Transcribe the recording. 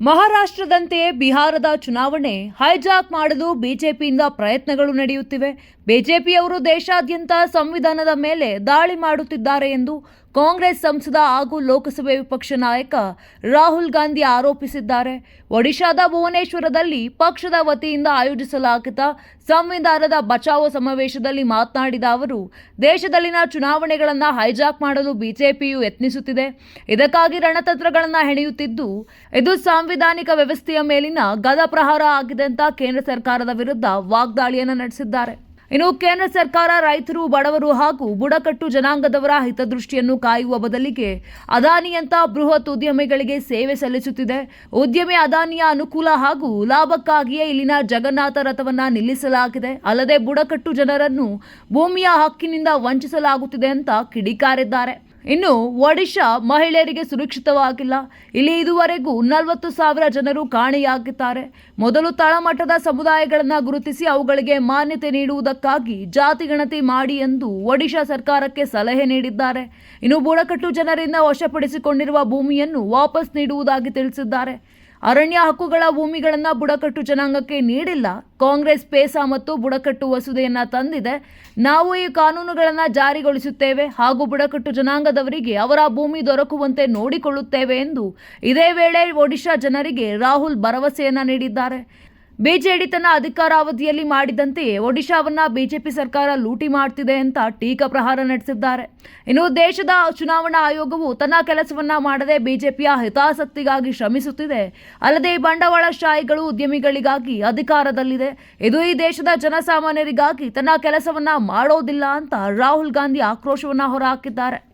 ಮಹಾರಾಷ್ಟ್ರದಂತೆಯೇ ಬಿಹಾರದ ಚುನಾವಣೆ ಹೈಜಾಕ್ ಮಾಡಲು ಬಿಜೆಪಿಯಿಂದ ಪ್ರಯತ್ನಗಳು ನಡೆಯುತ್ತಿವೆ. ಬಿಜೆಪಿಯವರು ದೇಶಾದ್ಯಂತ ಸಂವಿಧಾನದ ಮೇಲೆ ದಾಳಿ ಮಾಡುತ್ತಿದ್ದಾರೆ ಎಂದು ಕಾಂಗ್ರೆಸ್ ಸಂಸದ ಹಾಗೂ ಲೋಕಸಭೆ ವಿಪಕ್ಷ ನಾಯಕ ರಾಹುಲ್ ಗಾಂಧಿ ಆರೋಪಿಸಿದ್ದಾರೆ. ಒಡಿಶಾದ ಭುವನೇಶ್ವರದಲ್ಲಿ ಪಕ್ಷದ ವತಿಯಿಂದ ಆಯೋಜಿಸಲಾಗಿದ್ದ ಸಂವಿಧಾನದ ಬಚಾವೋ ಸಮಾವೇಶದಲ್ಲಿ ಮಾತನಾಡಿದ ಅವರು, ದೇಶದಲ್ಲಿನ ಚುನಾವಣೆಗಳನ್ನು ಹೈಜಾಕ್ ಮಾಡಲು ಬಿಜೆಪಿಯು ಯತ್ನಿಸುತ್ತಿದೆ. ಇದಕ್ಕಾಗಿ ರಣತಂತ್ರಗಳನ್ನು ಹೆಣೆಯುತ್ತಿದ್ದು, ಇದು ಸಾಂವಿಧಾನಿಕ ವ್ಯವಸ್ಥೆಯ ಮೇಲಿನ ಗದ ಪ್ರಹಾರ ಆಗಿದೆ ಅಂತ ಕೇಂದ್ರ ಸರ್ಕಾರದ ವಿರುದ್ಧ ವಾಗ್ದಾಳಿಯನ್ನು ನಡೆಸಿದ್ದಾರೆ. ಇನ್ನು ಕೇಂದ್ರ ಸರ್ಕಾರ, ರೈತರು, ಬಡವರು ಹಾಗೂ ಬುಡಕಟ್ಟು ಜನಾಂಗದವರ ಹಿತದೃಷ್ಟಿಯನ್ನು ಕಾಯುವ ಬದಲಿಗೆ ಅದಾನಿಯಂತ ಬೃಹತ್ ಉದ್ಯಮಿಗಳಿಗೆ ಸೇವೆ ಸಲ್ಲಿಸುತ್ತಿದೆ. ಉದ್ಯಮಿ ಅದಾನಿಯ ಅನುಕೂಲ ಹಾಗೂ ಲಾಭಕ್ಕಾಗಿಯೇ ಇಲ್ಲಿನ ಜಗನ್ನಾಥ ರಥವನ್ನು ನಿಲ್ಲಿಸಲಾಗಿದೆ. ಅಲ್ಲದೆ ಬುಡಕಟ್ಟು ಜನರನ್ನು ಭೂಮಿಯ ಹಕ್ಕಿನಿಂದ ವಂಚಿಸಲಾಗುತ್ತಿದೆ ಅಂತ ಕಿಡಿಕಾರಿದ್ದಾರೆ. ಇನ್ನು ಒಡಿಶಾ ಮಹಿಳೆಯರಿಗೆ ಸುರಕ್ಷಿತವಾಗಿಲ್ಲ. ಇಲ್ಲಿ ಇದುವರೆಗೂ ನಲವತ್ತು ಸಾವಿರ ಜನರು ಕಾಣೆಯಾಗಿದ್ದಾರೆ. ಮೊದಲು ತಳಮಟ್ಟದ ಸಮುದಾಯಗಳನ್ನು ಗುರುತಿಸಿ ಅವುಗಳಿಗೆ ಮಾನ್ಯತೆ ನೀಡುವುದಕ್ಕಾಗಿ ಜಾತಿ ಗಣತಿ ಮಾಡಿ ಎಂದು ಒಡಿಶಾ ಸರ್ಕಾರಕ್ಕೆ ಸಲಹೆ ನೀಡಿದ್ದಾರೆ. ಇನ್ನು ಬುಡಕಟ್ಟು ಜನರಿಂದ ವಶಪಡಿಸಿಕೊಂಡಿರುವ ಭೂಮಿಯನ್ನು ವಾಪಸ್ ನೀಡುವುದಾಗಿ ತಿಳಿಸಿದ್ದಾರೆ. ಅರಣ್ಯ ಹಕ್ಕುಗಳ ಭೂಮಿಗಳನ್ನು ಬುಡಕಟ್ಟು ಜನಾಂಗಕ್ಕೆ ನೀಡಿಲ್ಲ. ಕಾಂಗ್ರೆಸ್ ಪೇಸ ಮತ್ತು ಬುಡಕಟ್ಟು ವಸೂದೆಯನ್ನು ತಂದಿದೆ. ನಾವು ಈ ಕಾನೂನುಗಳನ್ನು ಜಾರಿಗೊಳಿಸುತ್ತೇವೆ ಹಾಗೂ ಬುಡಕಟ್ಟು ಜನಾಂಗದವರಿಗೆ ಅವರ ಭೂಮಿ ದೊರಕುವಂತೆ ನೋಡಿಕೊಳ್ಳುತ್ತೇವೆ ಎಂದು ಇದೇ ವೇಳೆ ಒಡಿಶಾ ಜನರಿಗೆ ರಾಹುಲ್ ಭರವಸೆಯನ್ನ ನೀಡಿದ್ದಾರೆ. ಬಿಜೆಡಿ ತನ್ನ ಅಧಿಕಾರಾವಧಿಯಲ್ಲಿ ಮಾಡಿದಂತೆಯೇ ಒಡಿಶಾವನ್ನ ಬಿಜೆಪಿ ಸರ್ಕಾರ ಲೂಟಿ ಮಾಡ್ತಿದೆ ಅಂತ ಟೀಕಾ ಪ್ರಹಾರ ನಡೆಸಿದ್ದಾರೆ. ಇನ್ನು ದೇಶದ ಚುನಾವಣಾ ಆಯೋಗವು ತನ್ನ ಕೆಲಸವನ್ನ ಮಾಡದೆ ಬಿಜೆಪಿಯ ಹಿತಾಸಕ್ತಿಗಾಗಿ ಶ್ರಮಿಸುತ್ತಿದೆ. ಅಲ್ಲದೆ ಬಂಡವಾಳಶಾಹಿಗಳು ಉದ್ಯಮಿಗಳಿಗಾಗಿ ಅಧಿಕಾರದಲ್ಲಿದೆ. ಇದು ಈ ದೇಶದ ಜನಸಾಮಾನ್ಯರಿಗಾಗಿ ತನ್ನ ಕೆಲಸವನ್ನ ಮಾಡೋದಿಲ್ಲ ಅಂತ ರಾಹುಲ್ ಗಾಂಧಿ ಆಕ್ರೋಶವನ್ನ ಹೊರಹಾಕಿದ್ದಾರೆ.